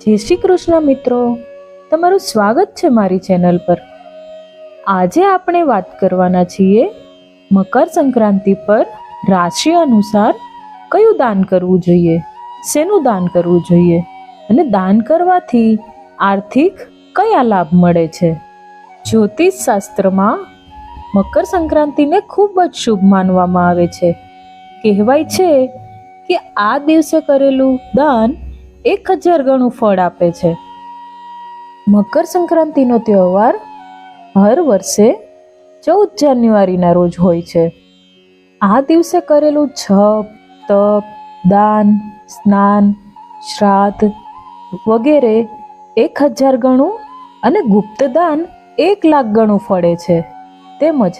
જય શ્રી કૃષ્ણ મિત્રો. તમારું સ્વાગત છે મારી ચેનલ પર. આજે આપણે વાત કરવાના છીએ મકર સંક્રાંતિ પર રાશિ અનુસાર કયું દાન કરવું જોઈએ, શેનું દાન કરવું જોઈએ અને દાન કરવાથી આર્થિક કયા લાભ મળે છે? જ્યોતિષ શાસ્ત્રમાં મકર સંક્રાંતિને ખૂબ જ શુભ માનવામાં આવે છે. કહેવાય છે કે આ દિવસે કરેલું દાન એક હજાર ગણું ફળ આપે છે. મકર સંક્રાંતિનો તહેવાર હર વર્ષે ચૌદ જાન્યુઆરીના રોજ હોય છે. આ દિવસે કરેલું જપ, તપ, દાન, સ્નાન, શ્રાદ્ધ વગેરે એક હજાર ગણું અને ગુપ્ત દાન એક લાખ ગણું ફળે છે. તેમજ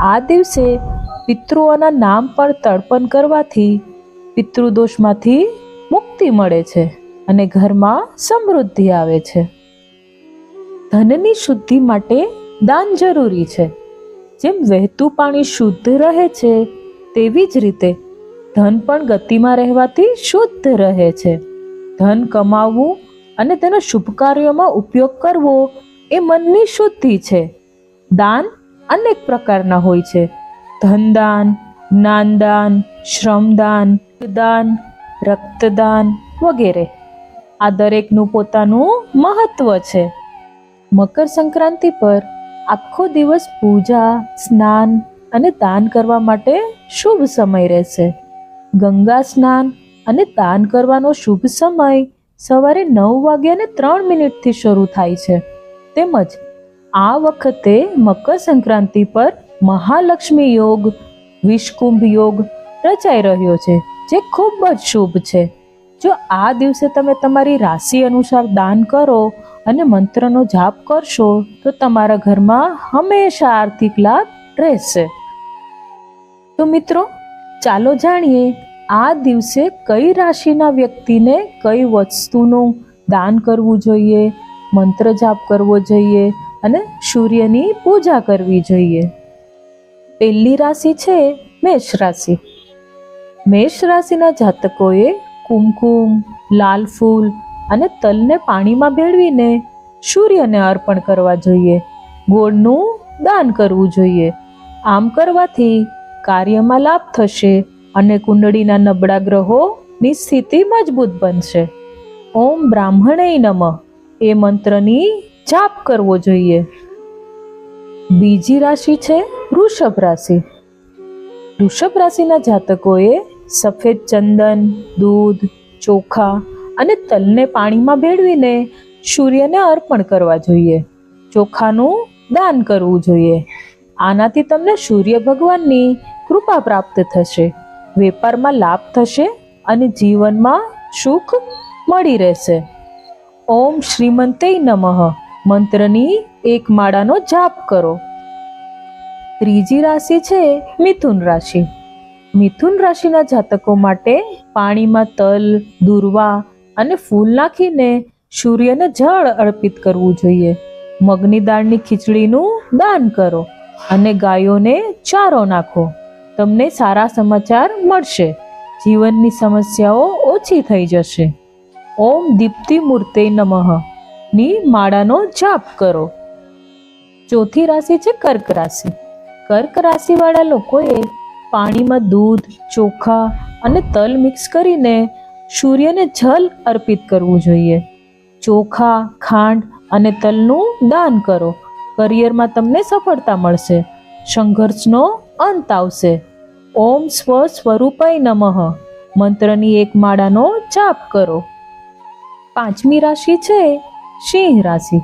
આ દિવસે પિતૃઓના નામ પર તર્પણ કરવાથી પિતૃદોષમાંથી મુક્તિ મળે છે અને ઘરમાં સમૃદ્ધિ આવે છે. ધનની શુદ્ધિ માટે દાન જરૂરી છે. જેમ વહેતું પાણી શુદ્ધ રહે છે, તેવી જ રીતે ધન પણ ગતિમાં રહેવાથી શુદ્ધ રહે છે. ધન કમાવવું અને તેનો શુભ કાર્યોમાં ઉપયોગ કરવો એ મનની શુદ્ધિ છે. દાન અનેક પ્રકારના હોય છે. ધનદાન જ્ઞાનદાન શ્રમદાન, દાન રક્તદાન વગેરે. આ દરેકનું પોતાનું મહત્વ છે. મકર સંક્રાંતિ પર આખો દિવસ પૂજા, સ્નાન અને દાન કરવા માટે શુભ સમય રહેશે. ગંગા સ્નાન અને દાન કરવાનો શુભ સમય સવારે નવ વાગ્યાને ત્રણ મિનિટથી શરૂ થાય છે. તેમજ આ વખતે મકર સંક્રાંતિ પર મહાલક્ષ્મી યોગ, વિષકુંભ યોગ રચાઈ રહ્યો છે. જે ખૂબ જ શુભ છે. જો આ દિવસે તમે તમારી રાશિ અનુસાર દાન કરો અને મંત્રનો જાપ કરશો, તો તમારા ઘરમાં હંમેશા આર્થિક લાભ રહેશે. તો મિત્રો, ચાલો જાણીએ આ દિવસે કઈ રાશિના વ્યક્તિને કઈ વસ્તુનું દાન કરવું જોઈએ, મંત્ર જાપ કરવો જોઈએ અને સૂર્યની પૂજા કરવી જોઈએ. પહેલી રાશિ છે મેષ રાશિ. મેષ રાશિના જાતકોએ કુમકુમ, લાલ ફૂલ અને તલને પાણીમાં ભેળવીને સૂર્યને અર્પણ કરવા જોઈએ. ગોળનું દાન કરવું જોઈએ. આમ કરવાથી કાર્યમાં લાભ થશે અને કુંડળીના નબળા ગ્રહોની સ્થિતિ મજબૂત બનશે. ઓમ બ્રાહ્મણે નમઃ. એ મંત્રની જાપ કરવો જોઈએ. બીજી રાશિ છે વૃષભ રાશિ. વૃષભ રાશિના જાતકોએ સફેદ ચંદન, દૂધ, ચોખા અને તલને પાણીમાં ભેળવીને સૂર્યને અર્પણ કરવા જોઈએ. ચોખાનું દાન કરવું જોઈએ. આનાથી તમને સૂર્ય ભગવાનની કૃપા પ્રાપ્ત થશે. વેપારમાં લાભ થશે અને જીવનમાં સુખ મળી રહેશે. ઓમ શ્રીમંતે નમઃ. મંત્રની એક માળાનો જાપ કરો. ત્રીજી રાશિ છે મિથુન રાશિ. મિથુન રાશિના જાતકો માટે પાણીમાં તલ, દુર્વા અને ફૂલ નાખીને સૂર્યને જળ અર્પિત કરવું જોઈએ. મગની દાળની ખીચડીનું દાન કરો અને ગાયોને ચારો નાખો. તમને સારા સમાચાર મળશે. જીવનની સમસ્યાઓ ઓછી થઈ જશે. ઓમ દીપ્તિ મૂર્તે નમઃ. ની માળાનો જાપ કરો. ચોથી રાશિ છે કર્ક રાશિ. કર્ક રાશિવાળા લોકોએ પાણીમાં દૂધ, ચોખા અને તલ મિક્સ કરીને સૂર્યને જલ અર્પિત કરવું જોઈએ. ચોખા, ખાંડ અને તલનું દાન કરો. કરિયરમાં તમને સફળતા મળશે. સંઘર્ષનો અંત આવશે. ઓમ સ્વ સ્વરૂપાય નમઃ. મંત્રની એક માળાનો જાપ કરો. પાંચમી રાશિ છે સિંહ રાશિ.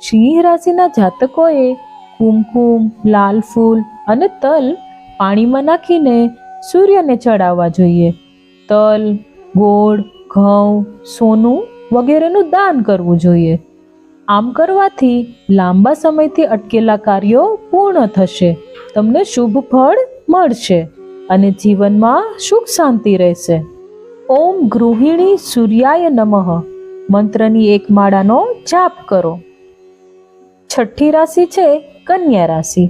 સિંહ રાશિના જાતકોએ કુમકુમ, લાલ ફૂલ અને તલ પાણીમાં નાખીને સૂર્યને ચડાવવા જોઈએ. તલ, ગોળ, ઘઉં, સોનું વગેરેનું દાન કરવું જોઈએ. આમ કરવાથી લાંબા સમયથી અટકેલા કાર્યો પૂર્ણ થશે. તમને શુભ ફળ મળશે અને જીવનમાં સુખ શાંતિ રહેશે. ઓમ ગૃહિણી સૂર્યાય નમઃ. મંત્રની એક માળાનો જાપ કરો. છઠ્ઠી રાશિ છે કન્યા રાશિ.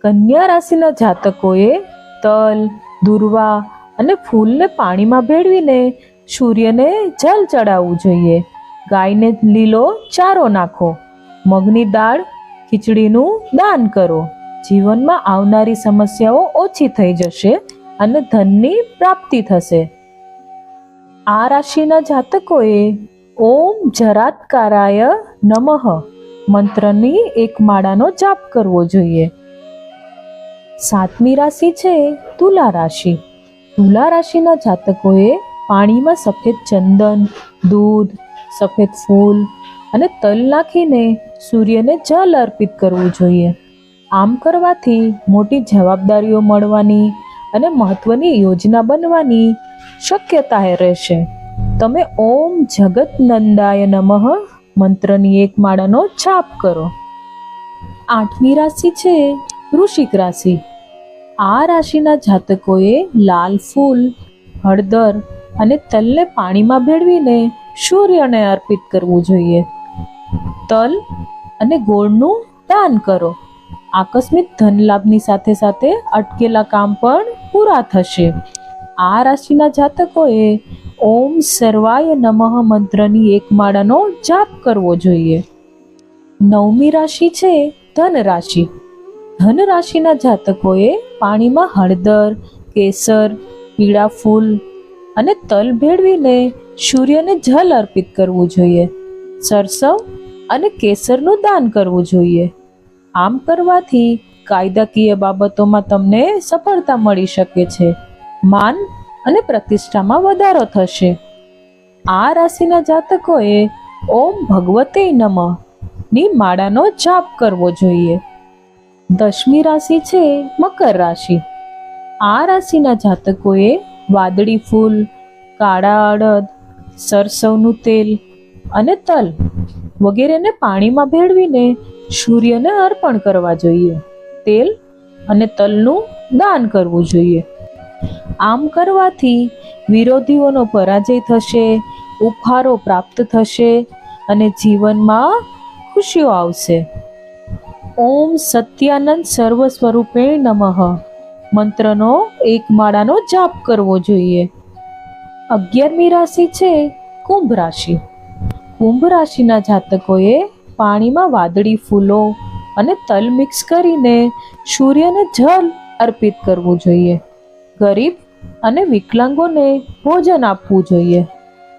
કન્યા રાશિના જાતકોએ તલ, દુર્વા અને ફૂલને પાણીમાં ભેળવીને સૂર્યને જલ ચડાવવું જોઈએ. ગાયને લીલો ચારો નાખો. મગની દાળ ખીચડીનું દાન કરો. જીવનમાં આવનારી સમસ્યાઓ ઓછી થઈ જશે અને ધનની પ્રાપ્તિ થશે. આ રાશિના જાતકોએ ઓમ જરાત્કારાય નમઃ. મંત્રની એક માળાનો જાપ કરવો જોઈએ. સાતમી રાશિ છે તુલા રાશિ. તુલા રાશિના જાતકોએ પાણીમાં સફેદ ચંદન, દૂધ, સફેદ ફૂલ અને તલ નાખીને સૂર્યને જલ અર્પિત કરવું જોઈએ. આમ કરવાથી મોટી જવાબદારીઓ મળવાની અને મહત્વની યોજના બનવાની શક્યતા રહેશે. તમે ઓમ જગત નંદાય નમઃ. મંત્રની એક માળાનો છાપ કરો. આઠમી રાશિ છે વૃશ્ચિક રાશિ. આ રાશિના જાતકોએ લાલ ફૂલ, હળદર અને તલને પાણીમાં ભેળવીને સૂર્યને અર્પિત કરવું જોઈએ. તલ અને ગોળનું દાન કરો. આકસ્મિક ધન લાભની સાથે સાથે અટકેલા કામ પણ પૂરા થશે. આ રાશિના જાતકોએ ઓમ સર્વાય નમઃ મંત્રની એક માળાનો જાપ કરવો જોઈએ. નવમી રાશિ છે ધન રાશિ. ધન રાશિના જાતકોએ પાણીમાં હળદર, કેસર, પીળા ફૂલ અને તલ ભેળવીને સૂર્યને જલ અર્પિત કરવું જોઈએ. સરસવ અને કેસરનું દાન કરવું જોઈએ. આમ કરવાથી કાયદાકીય બાબતોમાં તમને સફળતા મળી શકે છે. માન અને પ્રતિષ્ઠામાં વધારો થશે. આ રાશિના જાતકોએ ઓમ ભગવતે નમની માળાનો જાપ કરવો જોઈએ. દશમી રાશિ છે મકર રાશિ. આ રાશિના જાતકોએ વાદળી ફૂલ, કાળા અડદ, સરસવનું તેલ અને તલ વગેરેને પાણીમાં ભેળવીને સૂર્યને અર્પણ કરવા જોઈએ. તેલ અને તલનું દાન કરવું જોઈએ. આમ કરવાથી વિરોધીઓનો પરાજય થશે, ઉપહારો પ્રાપ્ત થશે અને જીવનમાં ખુશીઓ આવશે. ઓમ સત્યાનંદ સર્વ સ્વરૂપે નમઃ. મંત્રનો એક માળાનો જાપ કરવો જોઈએ. અગિયારમી રાશિ છે કુંભ રાશિ. કુંભ રાશિના જાતકોએ પાણીમાં વાદળી ફૂલો અને તલ મિક્સ કરીને સૂર્યને જળ અર્પિત કરવું જોઈએ. ગરીબ અને વિકલાંગોને ભોજન આપવું જોઈએ.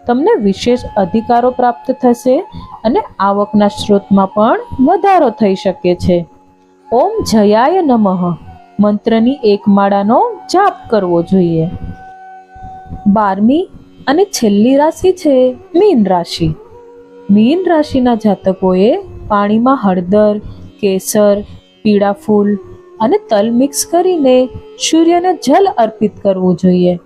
તમને વિશેષ અધિકારો પ્રાપ્ત થશે અને આવકના સ્ત્રોતમાં પણ વધારો થઈ શકે છે. ઓમ જયાય નમઃ. મંત્રની એક માળાનો જાપ કરવો જોઈએ. બારમી અને છેલ્લી રાશિ છે મીન રાશિ. મીન રાશિના જાતકોએ પાણીમાં હળદર, કેસર, પીળા ફૂલ અને તલ મિક્સ કરીને સૂર્યને જલ અર્પિત કરવું જોઈએ.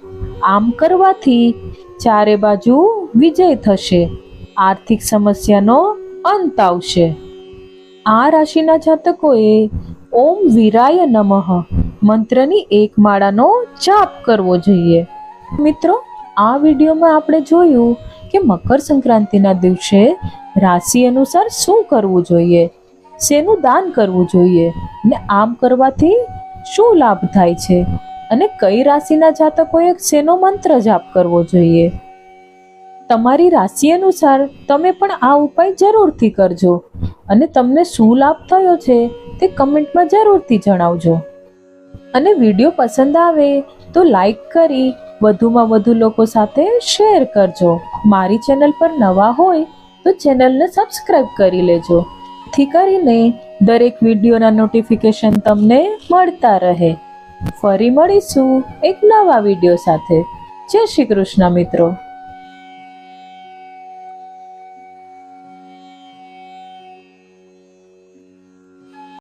આમ કરવાથી ચારે બાજુ વિજય થશે. આર્થિક સમસ્યાનો અંત આવશે. આ રાશિના જાતકોએ ઓમ વિરાય નમઃ મંત્રની એક માળાનો જાપ કરવો જોઈએ. મિત્રો, આ વિડીયોમાં આપણે જોયું કે મકર સંક્રાંતિના દિવસે રાશિ અનુસાર શું કરવું જોઈએ? શેનું દાન કરવું જોઈએ ને આમ કરવાથી શું લાભ થાય છે? અને કઈ રાશિના જાતકોએ શેનો મંત્ર જાપ કરવો જોઈએ? તમારી રાશિ અનુસાર તમે પણ આ ઉપાય જરૂરથી કરજો. અને તમને શું લાભ થયો છે તે કમેન્ટમાં જરૂરથી જણાવજો. અને વીડિયો પસંદ આવે તો લાઈક કરી વધુમાં વધુ લોકો સાથે શેર કરજો. મારી ચેનલ પર નવા હોય તો ચેનલને સબસ્ક્રાઈબ કરી લેજો. થી કરીને દરેક વિડીયોના નોટિફિકેશન તમને મળતા રહે. ફરી મળીશું એક નવા વીડિયો સાથે. જય શ્રી કૃષ્ણ મિત્રો.